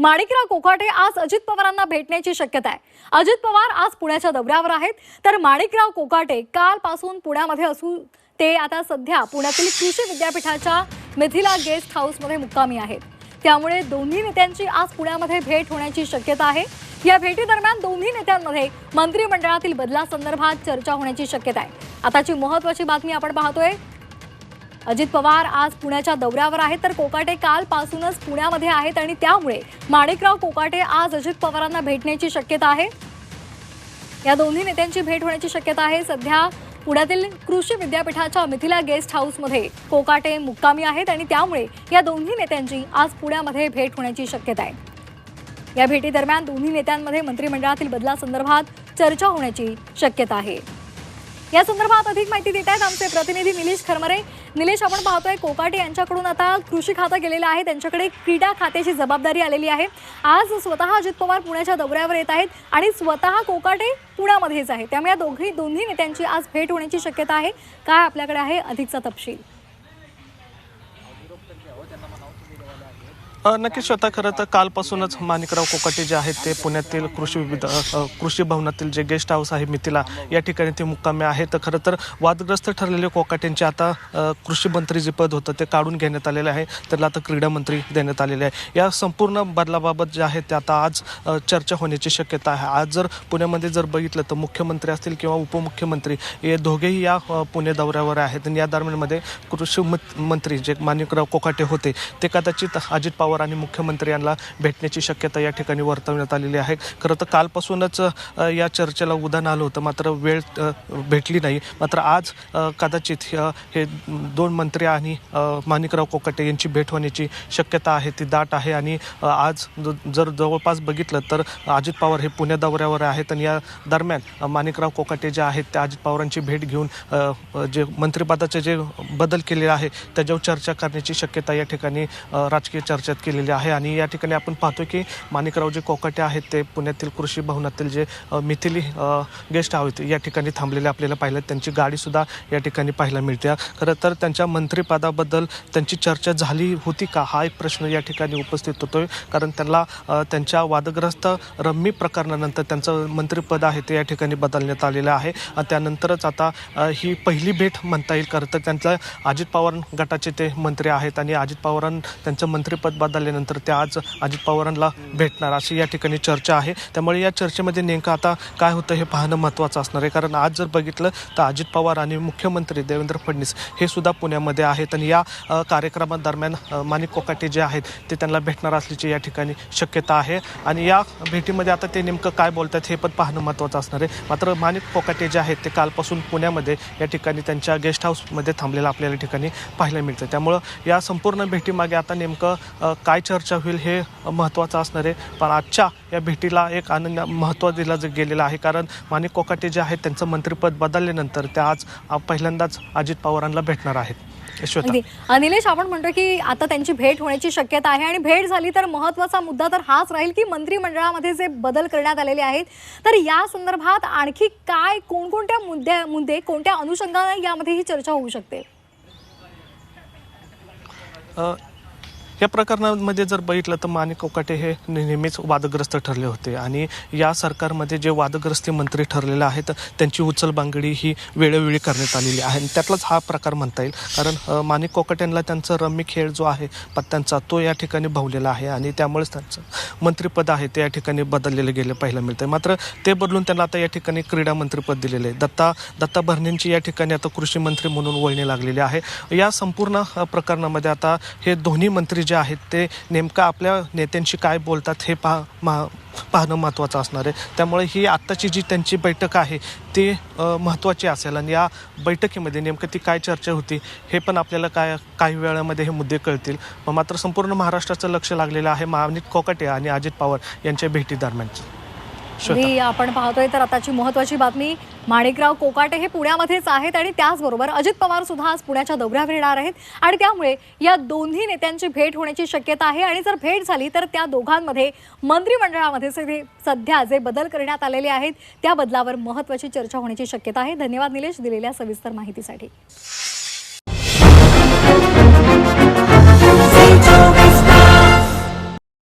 माणिकराव कोकाटे आज अजित पवारांना भेटण्याची शक्यता आहे. अजित पवार आज पुण्याच्या दौऱ्यावर आहेत. तर माणिकराव कोकाटे कालपासून पुण्यामध्ये असून ते आता सध्या पुण्यातील कृषी विद्यापीठाच्या मिथिला गेस्ट हाऊसमध्ये मुक्कामी आहेत. त्यामुळे दोन्ही नेत्यांची आज पुण्यामध्ये भेट होण्याची शक्यता आहे. या भेटीदरम्यान दोन्ही नेत्यांमध्ये मंत्रिमंडळातील बदलासंदर्भात चर्चा होण्याची शक्यता आहे. आताची महत्वाची बातमी आपण पाहतोय. अजित पवार आज पुण्याच्या दौऱ्यावर आहेत तर कोकाटे कालपासूनच पुण्यामध्ये आहेत आणि त्यामुळे माणिकराव कोकाटे आज अजित पवारांना भेटण्याची शक्यता आहे. या दोन्ही नेत्यांची भेट होण्याची शक्यता आहे. सध्या पुण्यातील कृषी विद्यापीठाच्या मिथिला गेस्ट हाऊसमध्ये कोकाटे मुक्कामी आहेत आणि त्यामुळे या दोन्ही नेत्यांची आज पुण्यामध्ये भेट होण्याची शक्यता आहे. या भेटीदरम्यान दोन्ही नेत्यांमध्ये मंत्रिमंडळातील बदलासंदर्भात चर्चा होण्याची शक्यता आहे. या संदर्भात अधिक माहिती देत आहेत आमचे प्रतिनिधी निलेश खरमरे. निलेश आपण पाहतोय कोकाटे यांच्याकडून आता कृषी खातं गेलेलं आहे. त्यांच्याकडे क्रीडा खात्याची जबाबदारी आलेली आहे. आज स्वतः अजित पवार पुण्याच्या दौऱ्यावर येत आहेत आणि स्वतः कोकाटे पुण्यामध्येच आहे त्यामुळे या दोघी दोन्ही नेत्यांची आज भेट होण्याची शक्यता आहे. काय आपल्याकडे आहे? अधिकचा तपशील. नक्कीच स्वतः खरं तर कालपासूनच माणिकराव कोकाटे जे आहेत ते पुण्यातील कृषी विविध कृषी भवनातील जे गेस्ट हाऊस आहे मिथिला या ठिकाणी ते मुक्कामे आहे तर खरं तर वादग्रस्त ठरलेले कोकाटेंचे आता कृषी मंत्री जे पद होतं ते काढून घेण्यात आलेलं आहे. त्याला आता क्रीडा मंत्री देण्यात आलेले आहे. या संपूर्ण बदलाबाबत जे आहे ते आता आज चर्चा होण्याची शक्यता आहे. आज जर पुण्यामध्ये जर बघितलं तर मुख्यमंत्री असतील किंवा उपमुख्यमंत्री हे दोघेही या पुणे दौऱ्यावर आहेत. आणि या दरम्यानमध्ये कृषी मत- मंत्री जे माणिकराव कोकाटे होते ते कदाचित अजित पवार आणि मुख्यमंत्री यांना भेटण्याची शक्यता या ठिकाणी वर्तवण्यात आलेली आहे. खरं तर कालपासूनच या चर्चेला उदाहरण आलं होतं. मात्र वेळ भेटली नाही. मात्र आज कदाचित हे दोन मंत्री आणि माणिकराव कोकाटे यांची भेट होण्याची शक्यता आहे ती दाट आहे. आणि आज जर जवळपास बघितलं तर अजित पवार हे पुणे दौऱ्यावर आहेत. आणि या दरम्यान माणिकराव कोकाटे जे आहेत ते अजित पवारांची भेट घेऊन जे मंत्रिपदाचे जे बदल केले आहे त्याच्यावर चर्चा करण्याची शक्यता या ठिकाणी राजकीय चर्चेत केलेली आहे आणि या ठिकाणी आपण पाहतो की माणिकराव जे कोकाटे आहेत ते पुण्यातील कृषी भवनातील जे मिथिली गेस्ट आहेत या ठिकाणी थांबलेले आपल्याला पाहिलं. त्यांची गाडीसुद्धा या ठिकाणी पाहायला मिळते. खरं तर त्यांच्या मंत्रिपदाबद्दल त्यांची चर्चा झाली होती का? हा एक प्रश्न या ठिकाणी उपस्थित होतोय. कारण त्यांना त्यांच्या वादग्रस्त रम्मी प्रकरणानंतर त्यांचं मंत्रिपद आहे ते या ठिकाणी बदलण्यात आलेलं आहे. त्यानंतरच आता ही पहिली भेट म्हणता येईल. खरं तर त्यांचं अजित पवार गटाचे ते मंत्री आहेत आणि अजित पवारां त्यांचं मंत्रिपद बदलल्यानंतर त्या आज अजित पवारांना भेटणार अशी या ठिकाणी चर्चा आहे. त्यामुळे या चर्चेमध्ये नेमकं आता काय होतं हे पाहणं महत्त्वाचं असणार आहे. कारण आज जर बघितलं तर अजित पवार आणि मुख्यमंत्री देवेंद्र फडणवीस हे सुद्धा पुण्यामध्ये आहेत आणि या कार्यक्रमादरम्यान माणिक कोकाटे जे आहेत ते त्यांना भेटणार असल्याची या ठिकाणी शक्यता आहे. आणि या भेटीमध्ये आता ते नेमकं काय बोलतात हे पण पाहणं महत्त्वाचं असणार आहे. मात्र माणिक कोकाटे जे आहेत ते कालपासून पुण्यामध्ये या ठिकाणी त्यांच्या गेस्ट हाऊसमध्ये थांबलेलं आपल्याला या ठिकाणी पाहायला मिळतं. त्यामुळं या संपूर्ण भेटीमागे आता नेमकं काय चर्चा होईल हे महत्त्वाचं असणार आहे. पण आजच्या या भेटीला एक आनंद महत्त्व दिलं गेलेलं आहे. कारण माणिक कोकाटे जे आहेत त्यांचं मंत्रिपद बदलल्यानंतर ते आज पहिल्यांदाच अजित पवारांना भेटणार आहेत. यशवंत. अगदी. अ, निलेश आपण म्हणतो की आता त्यांची भेट होण्याची शक्यता आहे आणि भेट झाली तर महत्त्वाचा मुद्दा तर हाच राहील की मंत्रिमंडळामध्ये जे बदल करण्यात आलेले आहेत तर या संदर्भात आणखी काय कोणकोणत्या मुद्दे मुद्दे कोणत्या अनुषंगाने यामध्ये ही चर्चा होऊ शकते? या प्रकरणामध्ये जर बघितलं तर माणिक कोकाटे हे नेहमीच वादग्रस्त ठरले होते. आणि या सरकारमध्ये जे वादग्रस्ती मंत्री ठरलेले आहेत त्यांची उचलबांगडी ही वेळोवेळी करण्यात आलेली आहे. आणि त्यातलाच हा प्रकार म्हणता येईल. कारण माणिक कोकाटेंना त्यांचा रम्मी खेळ जो आहे पत्त्यांचा तो या ठिकाणी भावलेला आहे. आणि त्यामुळेच त्यांचं मंत्रिपद आहे ते या ठिकाणी बदललेलं गेलं पाहायला मिळतं मात्र ते बदलून त्यांना आता या ठिकाणी क्रीडा मंत्रिपद दिलेलं आहे. दत्ता दत्ता भरणेंची या ठिकाणी आता कृषी मंत्री म्हणून वळणी लागलेली आहे. या संपूर्ण प्रकरणामध्ये आता हे दोन्ही मंत्री जे आहेत ते नेमकं आपल्या नेत्यांशी काय बोलतात हे पा मा- पाहणं महत्त्वाचं असणार आहे. त्यामुळे ही आत्ताची जी त्यांची बैठक आहे ती महत्त्वाची असेल. आणि या बैठकीमध्ये नेमकं ती काय चर्चा होती हे पण आपल्याला काय काही वेळामध्ये हे मुद्दे कळतील. मात्र संपूर्ण महाराष्ट्राचं लक्ष लागलेलं आहे मानिक कोकाटे आणि अजित पवार यांच्या भेटीदरम्यानचं. अगदी आपण पाहतोय तर आताची महत्वाची बातमी माणिकराव कोकाटे हे पुण्यामध्येच आहेत आणि त्याचबरोबर अजित पवार सुद्धा आज पुण्याच्या दौऱ्यावर येणार आहेत. आणि त्यामुळे या दोन्ही नेत्यांची भेट होण्याची शक्यता आहे. आणि जर भेट झाली तर त्या दोघांमध्ये मंत्रिमंडळामध्ये सध्या जे बदल करण्यात आलेले आहेत त्या बदलावर महत्वाची चर्चा होण्याची शक्यता आहे. धन्यवाद निलेश दिलेल्या सविस्तर माहितीसाठी.